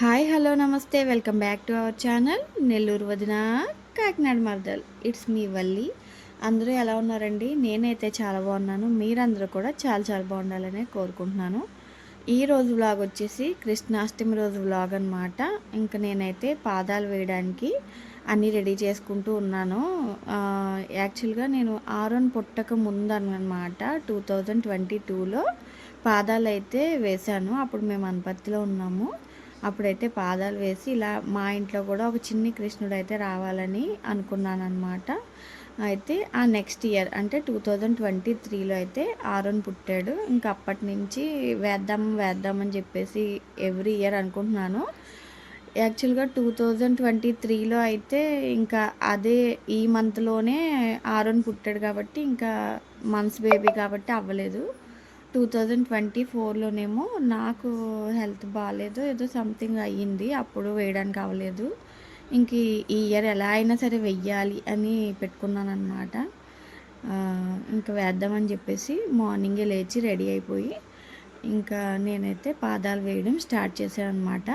Hi hello నమస్తే. Welcome back to our channel. Nellore వదిన Kakinada మర్దల్. It's me Valli. అందరూ ఎలా ఉన్నారండి? నేనైతే చాలా బాగున్నాను. మీరందరూ కూడా చాలా చాలా బాగుండాలని కోరుకుంటున్నాను. ఈ రోజు వ్లాగ్ వచ్చేసి కృష్ణాష్టమి రోజు వ్లాగ్ అనమాట ఇంకా నేనైతే పాదాలు వేయడానికి అన్నీ రెడీ చేసుకుంటూ ఉన్నాను. యాక్చువల్గా నేను ఆరోన్ పుట్టక ముందు అనమాట టూ థౌజండ్ ట్వంటీ టూలో పాదాలు అయితే వేశాను. అప్పుడు మేము అనపర్తిలో ఉన్నాము. అప్పుడైతే పాదాలు వేసి ఇలా మా ఇంట్లో కూడా ఒక చిన్ని కృష్ణుడు అయితే రావాలని అనుకున్నాను అనమాట అయితే ఆ నెక్స్ట్ ఇయర్ అంటే టూ థౌజండ్ ట్వంటీ త్రీలో అయితే ఆరోన్ పుట్టాడు. ఇంకా అప్పటి నుంచి వేద్దాం వేద్దామని చెప్పేసి ఎవ్రీ ఇయర్ అనుకుంటున్నాను. యాక్చువల్గా టూ థౌజండ్ ట్వంటీ త్రీలో అయితే ఇంకా అదే ఈ మంత్లోనే ఆరోన్ పుట్టాడు కాబట్టి ఇంకా మంత్స్ బేబీ కాబట్టి అవ్వలేదు. టూ థౌజండ్ ట్వంటీ ఫోర్లోనేమో నాకు హెల్త్ బాగాలేదు ఏదో సంథింగ్ అయ్యింది అప్పుడు వేయడానికి అవ్వలేదు. ఇంక ఈ- ఇయర్ ఎలా అయినా సరే వెయ్యాలి అని పెట్టుకున్నాను అనమాట ఇంకా వేద్దామని చెప్పేసి మార్నింగే లేచి రెడీ అయిపోయి ఇంకా నేనైతే పాదాలు వేయడం స్టార్ట్ చేశాను అనమాట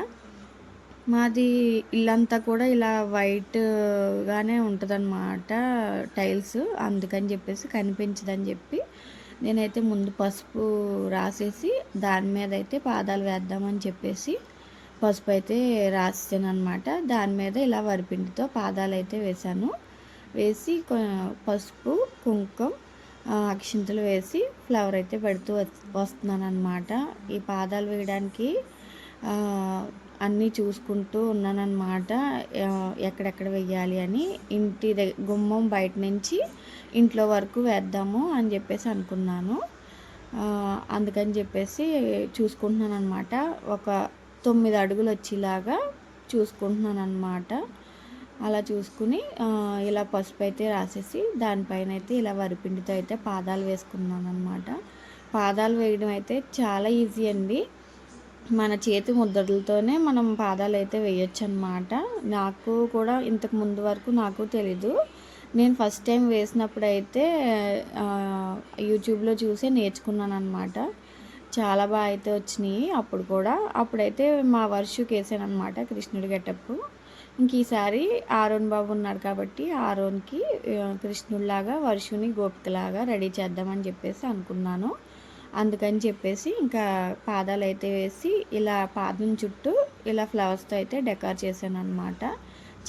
మాది ఇల్లంతా కూడా ఇలా వైట్గానే ఉంటుందన్నమాట టైల్స్ అందుకని చెప్పేసి కనిపించదని చెప్పి నేనైతే ముందు పసుపు రాసేసి దాని మీద అయితే పాదాలు వేద్దామని చెప్పేసి పసుపు అయితే రాసాను అనమాట దాని మీద ఇలా వరిపిండితో పాదాలు అయితే వేశాను. వేసి పసుపు కుంకుమ అక్షింతలు వేసి ఫ్లవర్ అయితే పెడుతూ వస్తున్నాను అనమాట ఈ పాదాలు వేయడానికి అన్నీ చూసుకుంటూ ఉన్నానన్నమాట. ఎక్కడెక్కడ వెయ్యాలి అని ఇంటి దగ్గర గుమ్మం బయట నుంచి ఇంట్లో వరకు వేద్దాము అని చెప్పేసి అనుకున్నాను. అందుకని చెప్పేసి చూసుకుంటున్నాను అనమాట ఒక తొమ్మిది అడుగులు వచ్చేలాగా చూసుకుంటున్నాను అనమాట అలా చూసుకుని ఇలా పసుపు అయితే రాసేసి దానిపైన అయితే ఇలా వరిపిండితో అయితే పాదాలు వేసుకున్నాను అనమాట పాదాలు వేయడం అయితే చాలా ఈజీ అండి. మన చేతి ముద్రలతోనే మనం పాదాలు అయితే వేయొచ్చు అనమాట నాకు కూడా ఇంతకు ముందు వరకు నాకు తెలీదు. నేను ఫస్ట్ టైం వేసినప్పుడు అయితే యూట్యూబ్లో చూసే నేర్చుకున్నాను అనమాట చాలా బాగా అయితే వచ్చినాయి అప్పుడు కూడా. అప్పుడైతే మా వర్షుకి వేసాను అనమాట కృష్ణుడి గెటప్ ఇంక ఈసారి ఆరోన్ బాబు ఉన్నాడు కాబట్టి ఆరోన్కి కృష్ణుడిలాగా వర్షుని గోపికలాగా రెడీ చేద్దామని చెప్పేసి అనుకున్నాను. అందుకని చెప్పేసి ఇంకా పాదాలు అయితే వేసి ఇలా పాదం చుట్టూ ఇలా ఫ్లవర్స్తో అయితే డెకార్ చేశాను అనమాట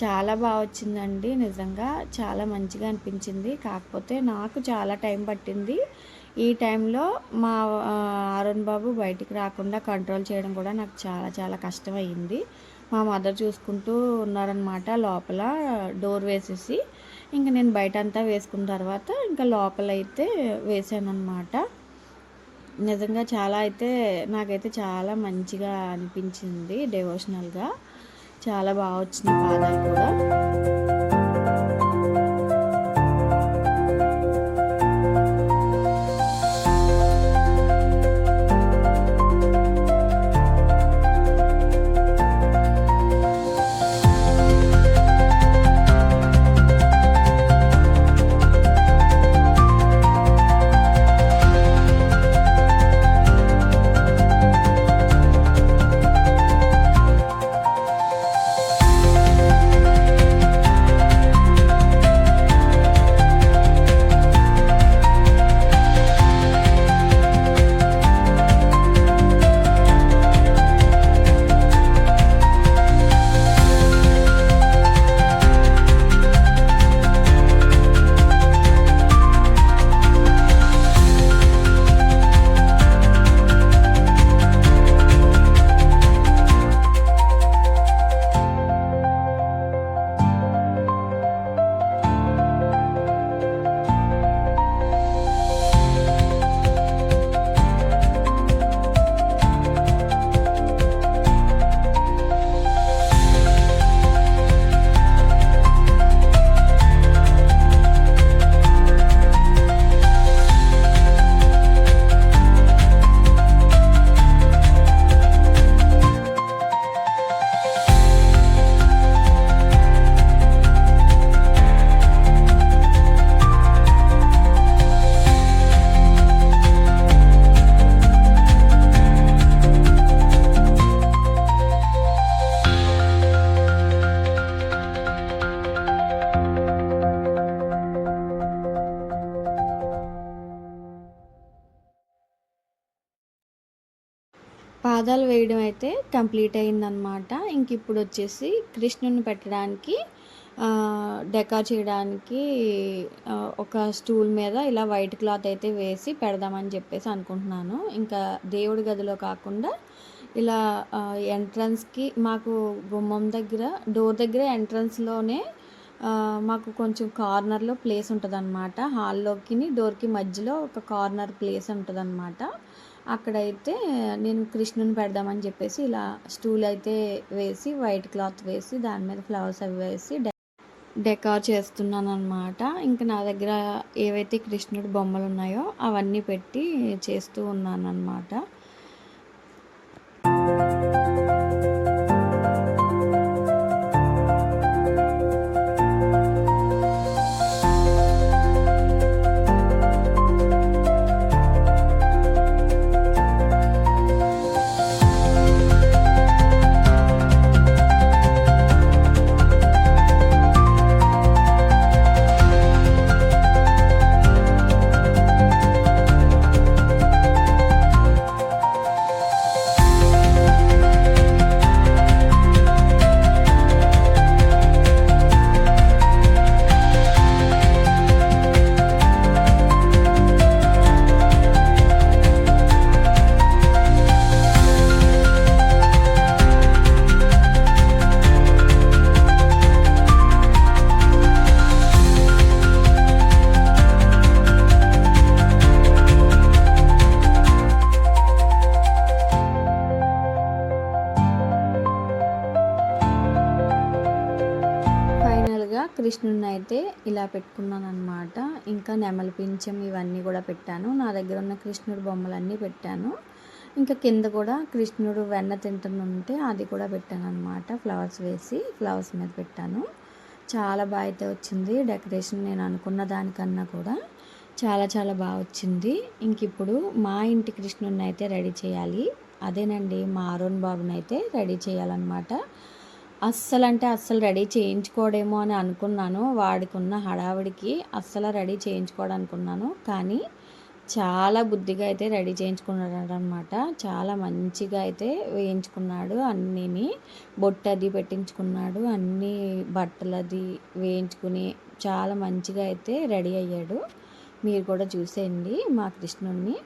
చాలా బాగా వచ్చిందండి నిజంగా చాలా మంచిగా అనిపించింది. కాకపోతే నాకు చాలా టైం పట్టింది. ఈ టైంలో మా అరుణ్ బాబు బయటికి రాకుండా కంట్రోల్ చేయడం కూడా నాకు చాలా చాలా కష్టం మా మదర్ చూసుకుంటూ ఉన్నారనమాట లోపల డోర్ వేసేసి. ఇంకా నేను బయట అంతా వేసుకున్న తర్వాత ఇంకా లోపల అయితే వేసాను అనమాట నిజంగా చాలా అయితే నాకైతే చాలా మంచిగా అనిపించింది డివోషనల్గా చాలా బాగా వచ్చినాయి పాదాలు కూడా. పాదాలు వేయడం అయితే కంప్లీట్ అయిందనమాట ఇంక ఇప్పుడు వచ్చేసి కృష్ణుని పెట్టడానికి డెకార్ చేయడానికి ఒక స్టూల్ మీద ఇలా వైట్ క్లాత్ అయితే వేసి పెడదామని చెప్పేసి అనుకుంటున్నాను. ఇంకా దేవుడి గదిలో కాకుండా ఇలా ఎంట్రన్స్కి మాకు గుమ్మం దగ్గర డోర్ దగ్గర ఎంట్రన్స్లోనే మాకు కొంచెం కార్నర్లో ప్లేస్ ఉంటుంది అనమాట హాల్లోకి డోర్కి మధ్యలో ఒక కార్నర్ ప్లేస్ ఉంటుంది అనమాట అక్కడైతే నేను కృష్ణుని పెడదామని చెప్పేసి ఇలా స్టూల్ అయితే వేసి వైట్ క్లాత్ వేసి దాని మీద ఫ్లవర్స్ అవి వేసి డె- డెకార్ చేస్తున్నాను అనమాట ఇంకా నా దగ్గర ఏవైతే కృష్ణుడి బొమ్మలు ఉన్నాయో అవన్నీ పెట్టి చేస్తూ ఉన్నాను అనమాట ఇలా పెట్టుకున్నాను అనమాట ఇంకా నెమలి పింఛం ఇవన్నీ కూడా పెట్టాను. నా దగ్గర ఉన్న కృష్ణుడి బొమ్మలన్నీ పెట్టాను. ఇంకా కింద కూడా కృష్ణుడు వెన్న తింటుంటే అది కూడా పెట్టాను అనమాట ఫ్లవర్స్ వేసి ఫ్లవర్స్ మీద పెట్టాను. చాలా బాగా అయితే వచ్చింది. డెకరేషన్ నేను అనుకున్న దానికన్నా కూడా చాలా చాలా బాగా వచ్చింది. ఇంక ఇప్పుడు మా ఇంటి కృష్ణుడిని అయితే రెడీ చేయాలి. అదేనండి మా అరుణ్ బాబుని అయితే రెడీ చేయాలన్నమాట. అస్సలు అంటే అస్సలు రెడీ చేయించుకోడేమో అని అనుకున్నాను. వాడికి ఉన్న హడావిడికి అస్సలు రెడీ చేయించుకోవడం అనుకున్నాను కానీ చాలా బుద్ధిగా అయితే రెడీ చేయించుకున్నాడు అనమాట చాలా మంచిగా అయితే వేయించుకున్నాడు అన్నీని. బొట్టు అది పెట్టించుకున్నాడు. అన్ని బట్టలు అది వేయించుకుని చాలా మంచిగా అయితే రెడీ అయ్యాడు. మీరు కూడా చూసేయండి మా కృష్ణుడిని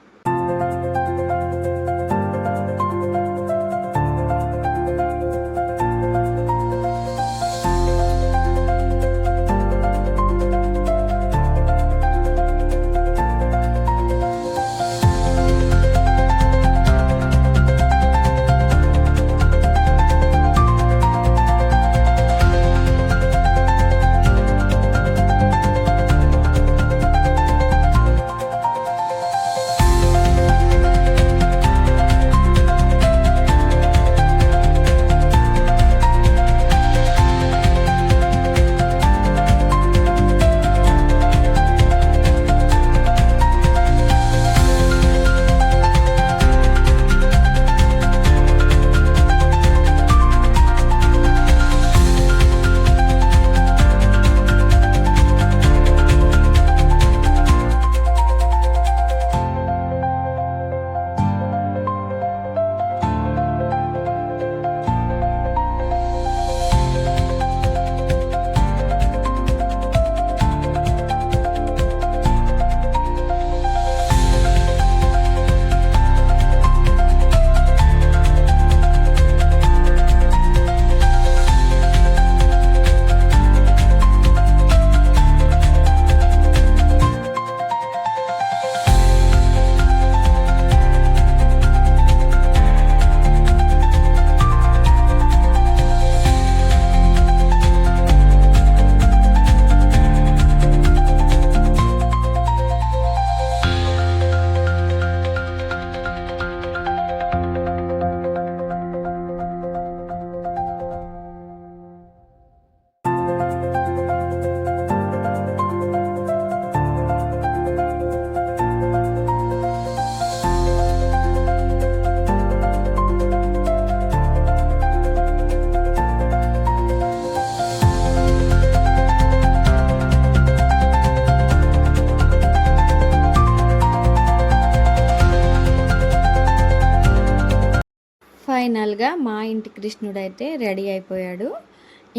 ఫైనల్గా మా ఇంటి కృష్ణుడు అయితే రెడీ అయిపోయాడు.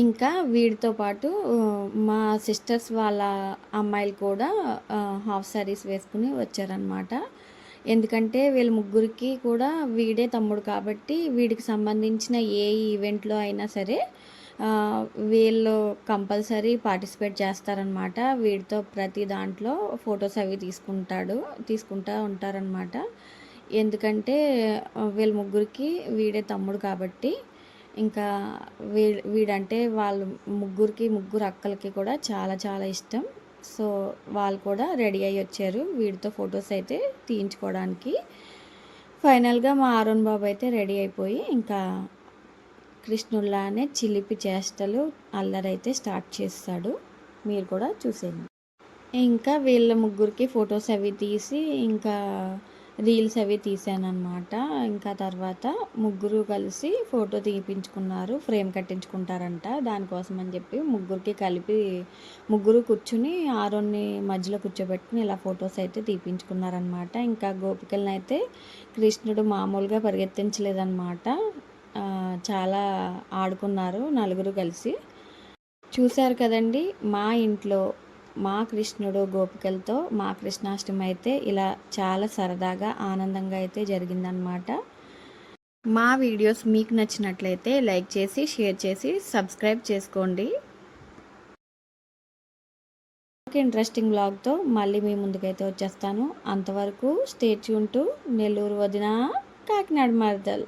ఇంకా వీడితో పాటు మా సిస్టర్స్ వాళ్ళ అమ్మాయిలు కూడా హాఫ్ శారీస్ వేసుకుని వచ్చారనమాట ఎందుకంటే వీళ్ళ ముగ్గురికి కూడా వీడే తమ్ముడు కాబట్టి వీడికి సంబంధించిన ఏ ఈవెంట్లో అయినా సరే వీళ్ళు కంపల్సరీ పార్టిసిపేట్ చేస్తారనమాట వీడితో ప్రతి దాంట్లో ఫొటోస్ అవి తీసుకుంటాడు తీసుకుంటా ఉంటారనమాట ఎందుకంటే వీళ్ళ ముగ్గురికి వీడే తమ్ముడు కాబట్టి ఇంకా వీ వీడంటే వాళ్ళ ముగ్గురికి ముగ్గురు అక్కలకి కూడా చాలా చాలా ఇష్టం. సో వాళ్ళు కూడా రెడీ అయ్యి వచ్చారు. వీడితో ఫొటోస్ అయితే తీయించుకోవడానికి. ఫైనల్గా మా అరుణ్ బాబు అయితే రెడీ అయిపోయి ఇంకా కృష్ణుల్లానే చిలిపి చేష్టలు అల్లరైతే స్టార్ట్ చేస్తాడు. మీరు కూడా చూసేయండి. ఇంకా వీళ్ళ ముగ్గురికి ఫొటోస్ అవి తీసి ఇంకా రీల్స్ అవి తీసానమాట ఇంకా తర్వాత ముగ్గురు కలిసి ఫోటో తీపించుకున్నారు ఫ్రేమ్ కట్టించుకుంటారంట. దానికోసం అని చెప్పి ముగ్గురికి కలిపి ముగ్గురు కూర్చుని ఆరోన్ని మధ్యలో కూర్చోబెట్టుకుని ఇలా ఫొటోస్ అయితే తీపించుకున్నారనమాట ఇంకా గోపికలను అయితే కృష్ణుడు మామూలుగా పరిగెత్తించలేదన్నమాట. చాలా ఆడుకున్నారు నలుగురు కలిసి. చూశారు కదండి మా ఇంట్లో మా కృష్ణుడు గోపికలతో మా కృష్ణాష్టమి అయితే ఇలా చాలా సరదాగా ఆనందంగా అయితే జరిగిందనమాట మా వీడియోస్ మీకు నచ్చినట్లయితే లైక్ చేసి షేర్ చేసి సబ్స్క్రైబ్ చేసుకోండి. ఇంట్రెస్టింగ్ బ్లాగ్తో మళ్ళీ మీ ముందుకైతే వచ్చేస్తాను. అంతవరకు స్టే ట్యూన్ టు నెల్లూరు వదిన కాకినాడ మరదల్.